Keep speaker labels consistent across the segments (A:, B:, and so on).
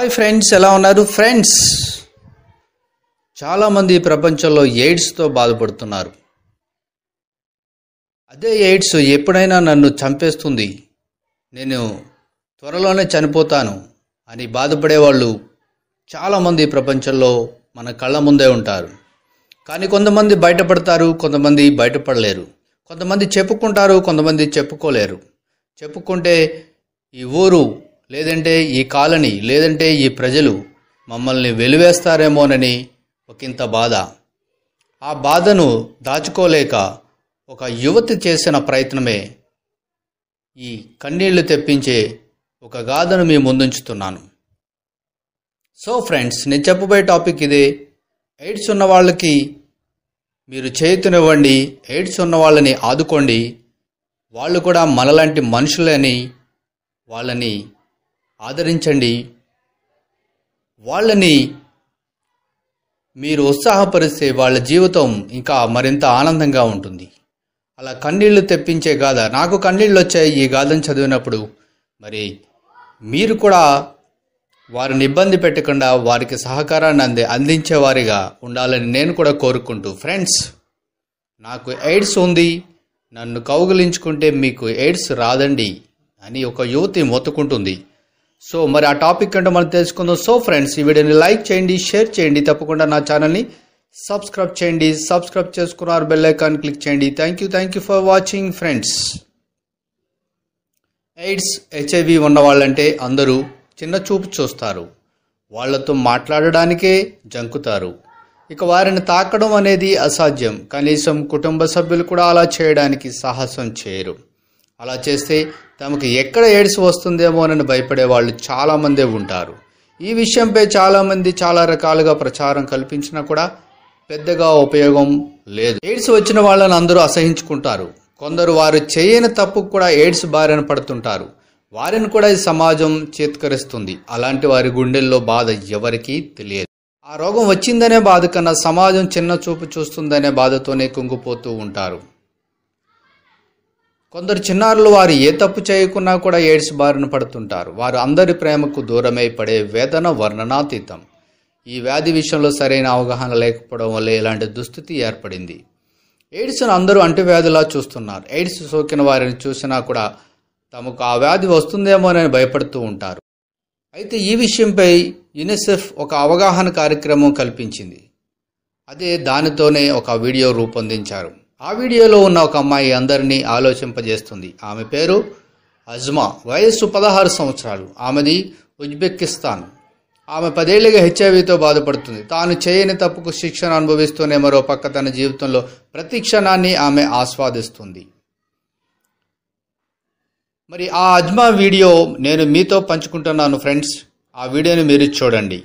A: Hi friends ఎలా ఉన్నారు? Friends చాలామంది ప్రపంచంలో ఎయిడ్స్తో బాధపడుతున్నారు. అదే ఎయిడ్స్ ఎప్పుడైనా నన్ను చంపేస్తుంది. నేను త్వరలోనే చనిపోతాను అని బాధపడే వాళ్ళు చాలామంది ప్రపంచంలో మన కళ్ళ ముందే ఉంటారు. కానీ కొంతమంది బయటపడతారు కొంతమంది బయటపడలేరు. కొంతమంది చెప్పుకుంటారు కొంతమంది చెప్పుకోలేరు. చెప్పుకుంటే ఈ ఊరు లేదంటే ఈ కాలనీ లేదంటే ఈ ప్రజలు మమ్మల్ని వెలివేస్తారేమోనని ఒకంత బాధ. ఆ బాధను దాచుకోలేక ఒక యువతి చేసిన ప్రయత్నమే ఈ కన్నీళ్ళు తెప్పించే ఒక గాథను మీ ముందుంచుతున్నాను. సో ఫ్రెండ్స్ నేను చెప్పబోయే టాపిక్ ఇదే. ఎయిడ్స్ ఉన్న వాళ్ళకి మీరు చేతునివ్వండి ఎయిడ్స్ ఉన్న వాళ్ళని ఆదుకోండి. వాళ్ళు కూడా మనలాంటి మనుషులని వాళ్ళని ఆదరించండి. వాళ్ళని మీరు ఉత్సాహపరిస్తే వాళ్ళ జీవితం ఇంకా మరింత ఆనందంగా ఉంటుంది. అలా కన్నీళ్ళు తెప్పించే గాథ నాకు కన్నీళ్ళు వచ్చాయి ఈ గాథను చదివినప్పుడు. మరి మీరు కూడా వారిని ఇబ్బంది పెట్టకుండా వారికి సహకారాన్ని అంది అందించేవారిగా ఉండాలని నేను కూడా కోరుకుంటూ. ఫ్రెండ్స్ నాకు ఎయిడ్స్ ఉంది. నన్ను కౌగులించుకుంటే మీకు ఎయిడ్స్ రాదండి అని ఒక యువతి మొత్తుకుంటుంది. సో మరి ఆ టాపిక్ అంటే మనం తెలుసుకుందాం. సో ఫ్రెండ్స్ ఈ వీడియోని లైక్ చేయండి షేర్ చేయండి తప్పకుండా నా ఛానల్ని సబ్స్క్రైబ్ చేయండి. సబ్స్క్రైబ్ చేసుకున్నారు బెల్ ఐకాన్ క్లిక్ చేయండి. Thank you thank you for watching friends AIDS HIV ఉన్న వాళ్ళంటే అందరూ చిన్న చూపు చూస్తారు. వాళ్ళతో మాట్లాడడానికే జంకుతారు. ఇక వారిని తాకడం అనేది అసాధ్యం. కనీసం కుటుంబ సభ్యులు కూడా అలా చేయడానికి సాహసం చేయరు. అలా చేస్తే తమకు ఎక్కడ ఎయిడ్స్ వస్తుందేమోనని భయపడే వాళ్ళు చాలామందే ఉంటారు. ఈ విషయంపై చాలామంది చాలా రకాలుగా ప్రచారం కల్పించినా కూడా పెద్దగా ఉపయోగం లేదు. ఎయిడ్స్ వచ్చిన వాళ్ళని అందరూ అసహించుకుంటారు. కొందరు వారు చేయని తప్పుకు కూడా ఎయిడ్స్ బారిన పడుతుంటారు. వారిని కూడా ఈ సమాజం చేత్కరిస్తుంది. అలాంటి వారి గుండెల్లో బాధ ఎవరికీ తెలియదు. ఆ రోగం వచ్చిందనే బాధ కన్నా సమాజం చిన్న చూపు చూస్తుందనే బాధతోనే కుంగిపోతూ ఉంటారు. కొందరు చిన్నారులు వారు ఏ తప్పు చేయకున్నా కూడా ఎయిడ్స్ బారిన పడుతుంటారు. వారు అందరి ప్రేమకు దూరమై పడే వేదన వర్ణనాతీతం. ఈ వ్యాధి విషయంలో సరైన అవగాహన లేకపోవడం వల్ల ఇలాంటి దుస్థితి ఏర్పడింది. ఎయిడ్స్ను అందరూ అంటువ్యాధిలా చూస్తున్నారు. ఎయిడ్స్ సోకిన వారిని చూసినా కూడా తమకు ఆ వ్యాధి వస్తుందేమోనని భయపడుతూ ఉంటారు. అయితే ఈ విషయంపై యునిసెఫ్ ఒక అవగాహన కార్యక్రమం కల్పించింది. అదే దానితోనే ఒక వీడియో రూపొందించారు. ఆ వీడియోలో ఉన్న ఒక అమ్మాయి అందరినీ ఆలోచింపజేస్తుంది. ఆమె పేరు అజ్మా. వయస్సు పదహారు సంవత్సరాలు. ఆమెది ఉజ్బెకిస్తాన్. ఆమె పదేళ్ళుగా హెచ్ఐవితో బాధపడుతుంది. తాను చేయని తప్పుకు శిక్షణ అనుభవిస్తూనే మరో పక్క తన జీవితంలో ప్రతి క్షణాన్ని ఆమె ఆస్వాదిస్తుంది. మరి ఆ అజ్మా వీడియో నేను మీతో పంచుకుంటున్నాను ఫ్రెండ్స్. ఆ వీడియోని మీరు చూడండి.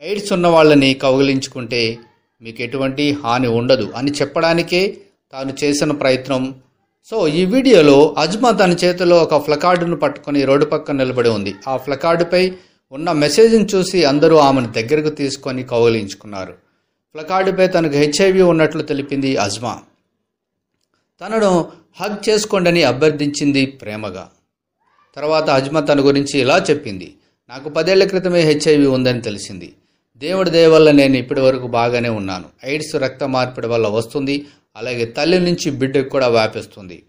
A: ఎయిడ్స్ ఉన్న వాళ్ళని కౌగిలించుకుంటే మీకు ఎటువంటి హాని ఉండదు అని చెప్పడానికే తాను చేసిన ప్రయత్నం. సో ఈ వీడియోలో అజ్మా తన చేతిలో ఒక ఫ్లకార్డును పట్టుకొని రోడ్డు పక్కన నిలబడి ఉంది. ఆ ఫ్లకార్డుపై ఉన్న మెసేజ్ని చూసి అందరూ ఆమెను దగ్గరకు తీసుకొని కౌగిలించుకున్నారు. ఫ్లకార్డుపై తనకు హెచ్ఐవి ఉన్నట్లు తెలిపింది అజ్మా. తనను హగ్ చేసుకోండని అభ్యర్థించింది ప్రేమగా. తర్వాత అజ్మా తన గురించి ఇలా చెప్పింది. నాకు పదేళ్ళ క్రితమే హెచ్ఐవి ఉందని తెలిసింది. దేవుడి దయ వల్ల నేను ఇప్పటి వరకు బాగానే ఉన్నాను. ఎయిడ్స్ రక్త మార్పిడి వల్ల వస్తుంది. అలాగే తల్లి నుంచి బిడ్డకు కూడా వ్యాపిస్తుంది.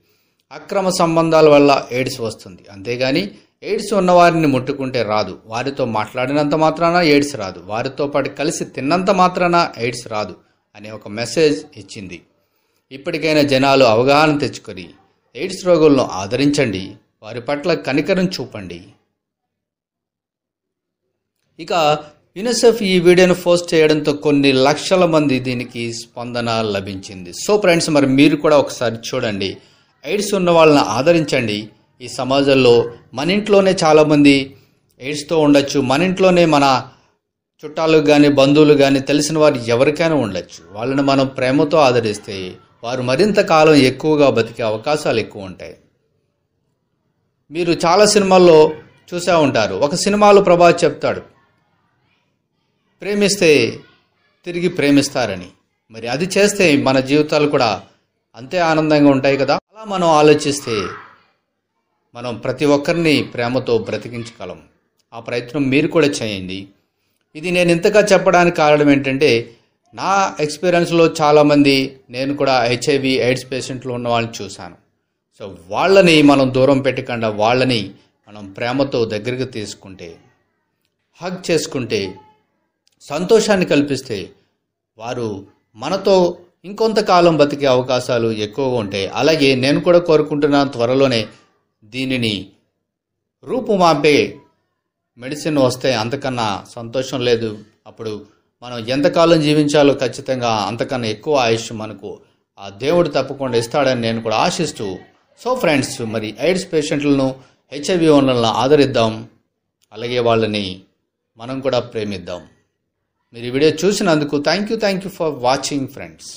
A: అక్రమ సంబంధాల వల్ల ఎయిడ్స్ వస్తుంది. అంతేగాని ఎయిడ్స్ ఉన్నవారిని ముట్టుకుంటే రాదు. వారితో మాట్లాడినంత మాత్రాన ఎయిడ్స్ రాదు. వారితో పాటు కలిసి తిన్నంత మాత్రాన ఎయిడ్స్ రాదు అనే ఒక మెసేజ్ ఇచ్చింది. ఇప్పటికైనా జనాలు అవగాహన తెచ్చుకొని ఎయిడ్స్ రోగులను ఆదరించండి. వారి పట్ల కనికరం చూపండి. ఇక యునిసెఫ్ ఈ వీడియోను పోస్ట్ చేయడంతో కొన్ని లక్షల మంది దీనికి స్పందన లభించింది. సో ఫ్రెండ్స్ మరి మీరు కూడా ఒకసారి చూడండి. ఎయిడ్స్ ఉన్న వాళ్ళని ఆదరించండి. ఈ సమాజంలో మన ఇంట్లోనే చాలామంది ఎయిడ్స్తో ఉండొచ్చు. మన ఇంట్లోనే మన చుట్టాలు కానీ బంధువులు కానీ తెలిసిన వారు ఎవరికైనా ఉండొచ్చు. వాళ్ళని మనం ప్రేమతో ఆదరిస్తే వారు మరింత కాలం ఎక్కువగా బతికే అవకాశాలు ఎక్కువ ఉంటాయి. మీరు చాలా సినిమాల్లో చూసే ఉంటారు. ఒక సినిమాలో ప్రభాస్ చెప్తాడు ప్రేమిస్తే తిరిగి ప్రేమిస్తారని. మరి అది చేస్తే మన జీవితాలు కూడా అంతే ఆనందంగా ఉంటాయి కదా? అలా మనం ఆలోచిస్తే మనం ప్రతి ఒక్కరిని ప్రేమతో బ్రతికించగలం. ఆ ప్రయత్నం మీరు కూడా చేయండి. ఇది నేను ఇంతగా చెప్పడానికి కారణం ఏంటంటే నా ఎక్స్పీరియన్స్లో చాలామంది నేను కూడా హెచ్ఐవి ఎయిడ్స్ పేషెంట్లు ఉన్న వాళ్ళని చూశాను. సో వాళ్ళని మనం దూరం పెట్టకుండా వాళ్ళని మనం ప్రేమతో దగ్గరికి తీసుకుంటే హగ్ చేసుకుంటే సంతోషాన్ని కల్పిస్తే వారు మనతో ఇంకొంతకాలం బతికే అవకాశాలు ఎక్కువగా ఉంటాయి. అలాగే నేను కూడా కోరుకుంటున్నాను త్వరలోనే దీనిని రూపుమాపే మెడిసిన్ వస్తే అంతకన్నా సంతోషం లేదు. అప్పుడు మనం ఎంతకాలం జీవించాలో ఖచ్చితంగా అంతకన్నా ఎక్కువ ఆయుష్ మనకు ఆ దేవుడు తప్పకుండా ఇస్తాడని నేను కూడా ఆశిస్తూ సో ఫ్రెండ్స్ మరి ఎయిడ్స్ పేషెంట్లను హెచ్ఐవి వనరులను ఆదరిద్దాం. అలాగే వాళ్ళని మనం కూడా ప్రేమిద్దాం. మీరు ఈ వీడియో చూసినందుకు thank you thank you for watching friends